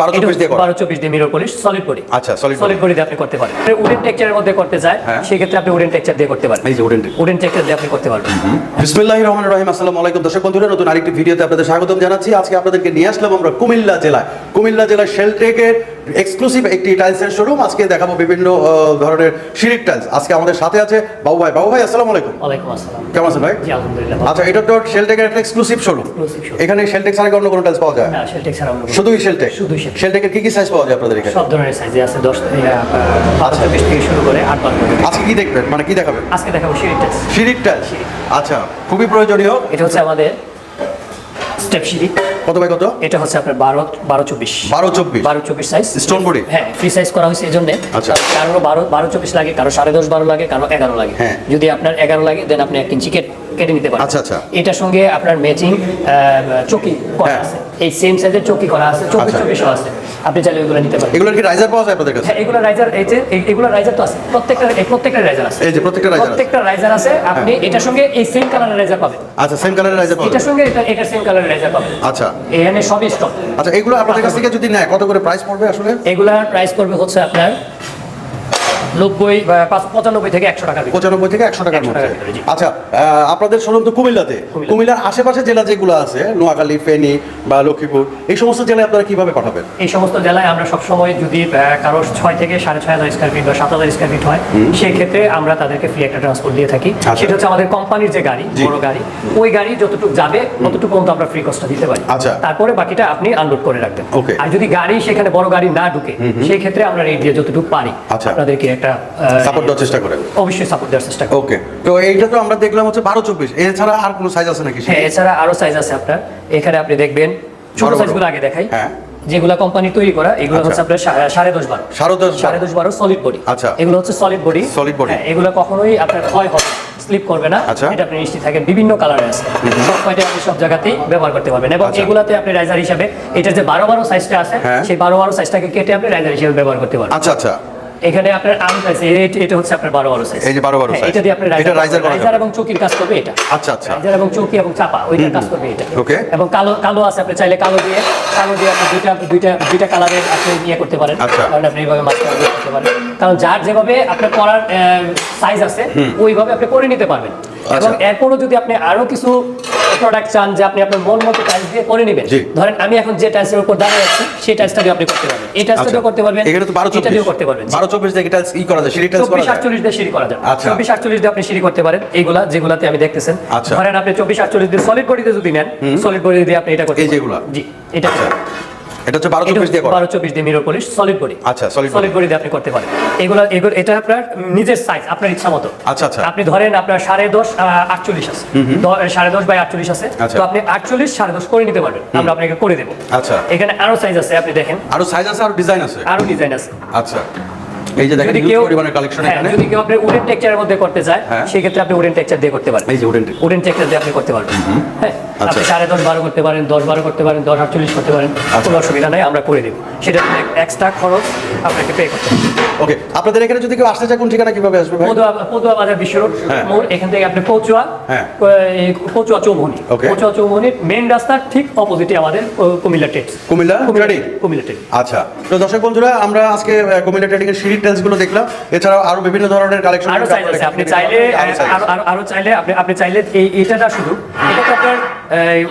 বারো চব্বিশ দিয়ে করা। বারো চব্বিশ দিয়ে মিরর পলিশ সলিড বডি আচ্ছা, solid সলিড বডি দিয়ে আপনি করতে পারেন। উডেন টেক্সচারের মধ্যে করতে চায় হ্যাঁ। সেক্ষেত্রে আপনি উডেন টেক্সচার দিয়ে করতে পারেন। এই যে উডেন উডেন টেক্সচার দিয়ে আপনি করতে পারবেন। রহিম আসসালামু আলাইকুম। দর্শক বন্ধুরা নতুন আরেকটি ভিডিওতে আপনাদের স্বাগতম জানাচ্ছি। আজকে আপনাদেরকে নিয়ে আসলাম আমরা কুমিল্লা জেলায়। কুমিল্লা জেলার শেলটেকের এক্সক্লুসিভ একটি টাইলসের শোরুম আজকে দেখাবো বিভিন্ন ধরনের সিঁড়ির টাইলস আজকে আমাদের সাথে আছে বাবু ভাই। বাবু ভাই আসসালামু আলাইকুম। ওয়ালাইকুম আসসালাম। কেমন আছেন ভাই? জি আলহামদুলিল্লাহ আচ্ছা এটা তো শেলটেকের একটা এক্সক্লুসিভ শোরুম এখানে শেলটেক ছাড়া অন্য কোনো টাইলস পাওয়া যায়? না শেলটেক ছাড়া অন্য শুধুই শেলটেক শুধুই। শেলটেকের কি কি সাইজ পাওয়া যায় আপনাদের এখানে? সব ধরনের সাইজে আছে। দশ বারো চব্বিশ থেকে শুরু করে আট বার পর্যন্ত। আজকে কি দেখবেন? মানে কি দেখাবেন? আজকে দেখাবো সিঁড়ি টাইলস সিঁড়ির টাইলস আচ্ছা খুবই প্রয়োজনীয়। এটা হচ্ছে আমাদের স্টেপ সিঁড়ি কত বাই কত? এটা হচ্ছে আপনার বারো বারো চব্বিশ। বারো চব্বিশ? বারো চব্বিশ সাইজ স্টোন বডি হ্যাঁ ফ্রি সাইজ করা হয়েছে এই জন্য আচ্ছা। কারও বারো বারো চব্বিশ লাগে কারও সাড়ে দশ বারো লাগে কারও এগারো লাগে। হ্যাঁ। যদি আপনার এগারো লাগে দেন আপনি এক ইঞ্চি কেট- কেটে নিতে পারেন আচ্ছা, আচ্ছা। এটার সঙ্গে আপনার ম্যাচিং চকি করা হ্যাঁ। আছে। এই সেম সাইজের চকি করা আছে চব্বিশ আচ্ছা। চব্বিশও আছে। আপনি চাইলে ওইগুলো নিতে পারেন। এগুলোর কি রাইজার পাওয়া যায় আপনাদের কাছে? হ্যাঁ এগুলো রাইজার এই যে এগুলো রাইজার তো আছে। প্রত্যেকটা প্রত্যেকটা রাইজার আছে। এই যে প্রত্যেকটা রাইজার প্রত্যেকটা রাইজার আছে। আপনি এটার সঙ্গে এই সেম কালারের রাইজার পাবেন। আচ্ছা সেম কালারের রাইজার পাওয়া এটার সঙ্গে এটা এটার সেম কালারের রাইজার পাবেন। আচ্ছা। এখানে সবই স্টক আচ্ছা এগুলো আপনাদের কাছ থেকে যদি নেয় কত করে প্রাইস পড়বে আসলে? এগুলার প্রাইস পড়বে হচ্ছে আপনার নব্বই পঁচানব্বই থেকে একশো ভিতরে। পঁচানব্বই থেকে একশো টাকার মধ্যে। আচ্ছা আপনাদের শোরুম তো কুমিল্লাতে কুমিল্লার আশেপাশে জেলা যেগুলো আছে নোয়াখালী ফেনী বা লক্ষ্মীপুর এই সমস্ত জেলায় আপনারা কীভাবে পাঠাবেন এই সমস্ত জেলায় আমরা সবসময় যদি কারও ছয় থেকে সাড়ে ছয় হাজার স্কোয়ার ফিট বা সাত হাজার স্কোয়ার ফিট হয় সেই ক্ষেত্রে আমরা তাদেরকে ফ্রি একটা ট্রান্সপোর্ট দিয়ে থাকি আচ্ছা। সেটা হচ্ছে আমাদের কোম্পানির যে গাড়ি। বড় গাড়ি ওই গাড়ি যতটুকু যাবে ততটুকু পর্যন্ত আমরা ফ্রি কস্টটা দিতে পারি আচ্ছা। তারপরে বাকিটা আপনি আনলোড করে রাখবেন. আর যদি গাড়ি সেখানে বড় গাড়ি না ঢুকে সেই ক্ষেত্রে আমরা রেট দিয়ে যতটুকু পারি আচ্ছা। আপনাদেরকে একটা সাপোর্ট দেওয়ার চেষ্টা করেন অবশ্যই সাপোর্ট দেওয়ার চেষ্টা করি ওকে তো এইটা তো আমরা দেখলাম হচ্ছে বারো চব্বিশ এছাড়া আর কোনো সাইজ আছে নাকি হ্যাঁ এছাড়া আরও সাইজ আছে আপনার এখানে আপনি দেখবেন ছোট বড় বড়। সাইজগুলো আগে দেখাই হ্যাঁ। যেগুলা কোম্পানি তৈরি করা এগুলো আচ্ছা। হচ্ছে আপনার সাড়ে দশ বারো সাড়ে দশ বারো। সলিড বডি আচ্ছা। এগুলো হচ্ছে সলিড বডি Solid body। এগুলো কখনোই আপনার ক্ষয় হবে স্লিপ করবে না আচ্ছা। এটা আপনি নিশ্চিত থাকেন বিভিন্ন কালারে আছে সব কয়টা আপনি সব জায়গাতেই ব্যবহার করতে পারবেন এবং আচ্ছা। এগুলাতে আপনি রাইজার হিসাবে এটার যে বারো বারো সাইজটা আছে হ্যাঁ। সেই বারো বারো সাইজটাকে কেটে আপনি রাইজার হিসাবে ব্যবহার করতে পারবেন আচ্ছা আচ্ছা এখানে আপনার আরও সাইজ এটা হচ্ছে আপনার বারো বারো সাইজ এই যে 12 12 সাইজ এটা দিয়ে আপনি রাইজার করা রাইজার এবং চৌকির কাজ করবে এটা। আচ্ছা আচ্ছা। রাইজার এবং চৌকি এবং চাপা ওইটা কাজ করবে এটা। ওকে। এবং কালো কালো আছে আপনি চাইলে কালো দিয়ে কালো দিয়ে আপনি দুইটা দুইটা দুইটা কালারের আপনি নিয়ে করতে পারেন। আচ্ছা। কারণ আপনি এইভাবে মাছ করতে পারেন। কারণ যার যেভাবে আপনার করার সাইজ আছে ওইভাবে আপনি করে নিতে পারবেন। এবং আচ্ছা। এরপরও যদি আপনি আরও কিছু প্রোডাক্ট চান যে আপনি আপনার মন মতো টাইলস দিয়ে করে নেবেন ধরেন আমি এখন যে টাইলসের উপর দাঁড়িয়ে আছি সেই টাইলসটা দিয়ে আপনি করতে পারবেন। এই টাইলসটা আচ্ছা। করতে পারবেন এখানে তো বারো এটা চব্বিশ। করতে পারবেন। জি। বারো চব্বিশ দিয়ে টাইলস ই করা যায়? সিঁড়ি টাইলস করা চব্বিশ যায়? আটচল্লিশ দিয়ে সিঁড়ি করা যাবে আচ্ছা। চব্বিশ আটচল্লিশ দিয়ে আপনি সিঁড়ি করতে পারেন এইগুলা যেগুলাতে আমি দেখতেছেন। আচ্ছা। ধরেন আপনি চব্বিশ আটচল্লিশ দিয়ে সলিড বডিতে যদি নেন সলিড বডি দিয়ে আপনি এটা করতে এই যেগুলা? জি এটা আচ্ছা। এটা হচ্ছে বারো এটা চব্বিশ দিয়ে করা। বারো চব্বিশ দিয়ে মিরর পলিশ সলিড বডি আচ্ছা, সলিড। সলিড বডি দিয়ে আপনি করতে পারেন। এগুলো এগুলো এটা আপনার নিজের সাইজ আপনার ইচ্ছা মতো। আচ্ছা, আচ্ছা। আপনি ধরেন আপনার সাড়ে দশ আহ, আটচল্লিশ আছে। দ- সাড়ে দশ বাই আটচল্লিশ আছে। আচ্ছা। তো আপনি আটচল্লিশ সাড়ে দশ করে নিতে পারবেন। আমরা আপনাকে করে দেব। আচ্ছা। এখানে আরও সাইজ আছে আপনি দেখেন। আরও সাইজ আছে আর ডিজাইন আছে। আরও ডিজাইন আছে। আচ্ছা। এই যে দেখেন কেউ পরিমাণের কালেকশন হ্যাঁ, এখানে যদি কেউ আপনি উডেন টেক্সচারের মধ্যে করতে চায় হ্যাঁ। সেই ক্ষেত্রে আপনি উডেন টেক্সচার দিয়ে করতে পারেন এই যে উডেন উডেন টেক্সচার দিয়ে আপনি করতে পারবেন হ্যাঁ আচ্ছা। আপনি সাড়ে দশ বারো করতে পারেন দশ বারো করতে পারেন দশ আটচল্লিশ করতে পারেন আচ্ছা। কোনো অসুবিধা নাই আমরা করে দেবো সেটা এক্সট্রা খরচ আপনাকে পে করতে ওকে আপনাদের এখানে যদি কেউ আসতে চায় কোন ঠিকানা কীভাবে আসবে ভাই? পদুয়া পদুয়া বাজার বিশ্ব রোড হ্যাঁ। মোড় এখান থেকে আপনি কচুয়া হ্যাঁ। কচুয়া চৌমনি. কচুয়া চৌমনির মেন রাস্তার ঠিক অপোজিটে আমাদের Comilla tex Comilla trading Comilla tex আচ্ছা। তো দর্শক বন্ধুরা আমরা আজকে কুমিল্লা ট্রেডিং এর সিঁড়ির টাইলসগুলো দেখলাম। এছাড়াও আরও বিভিন্ন ধরনের কালেকশন আরও সাইজ আছে। আপনি চাইলে আরও চাইলে আপনি আপনি চাইলে এই এটা না শুধু এটা তো আপনার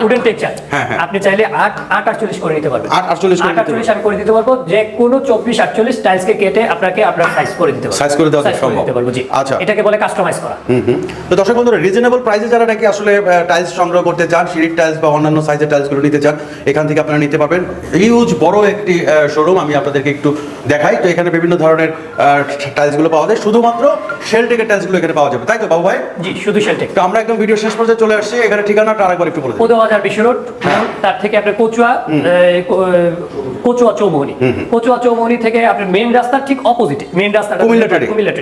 উডেন টেক্সচার হ্যাঁ। আপনি চাইলে আট আট আটচল্লিশ করে নিতে পারবেন। আট আটচল্লিশ আটচল্লিশ আমি করে দিতে পারব। যে কোনো চব্বিশ আটচল্লিশ টাইলসকে কেটে আপনাকে আপনার সাইজ করে দিতে পারব সাইজ করে দেওয়া সম্ভব। দিতে পারব জি আচ্ছা। এটাকে বলে কাস্টমাইজ করা। তো দর্শক বন্ধুরা রিজনেবল প্রাইসে যারা নাকি আসলে টাইলস সংগ্রহ করতে চান সিঁড়ির টাইলস বা অন্যান্য সাইজের টাইলসগুলো নিতে চান এখান থেকে আপনারা নিতে পারবেন হিউজ বড় একটি শোরুম আমি আপনাদেরকে একটু দেখাই তো এখানে বিভিন্ন ধরনের টাইলসগুলো পাওয়া যায় শুধুমাত্র শেলটেকের টাইলসগুলো এখানে পাওয়া যাবে। তাই তো বাবু ভাই? জি শুধু শেলটেক তো আমরা একদম ভিডিও শেষ পর্যন্ত চলে আসছি। এখানে ঠিকানাটা আরেকবার একটু বলে পদুয়া বাজার বিশ্ব রোড তার থেকে আপনার কচুয়া কচুয়া চৌমুহনি। কচুয়া চৌমুহনি থেকে আপনার মেন রাস্তার ঠিক অপোজিটে মেন রাস্তা কুমিল্লা। কুমিল্লা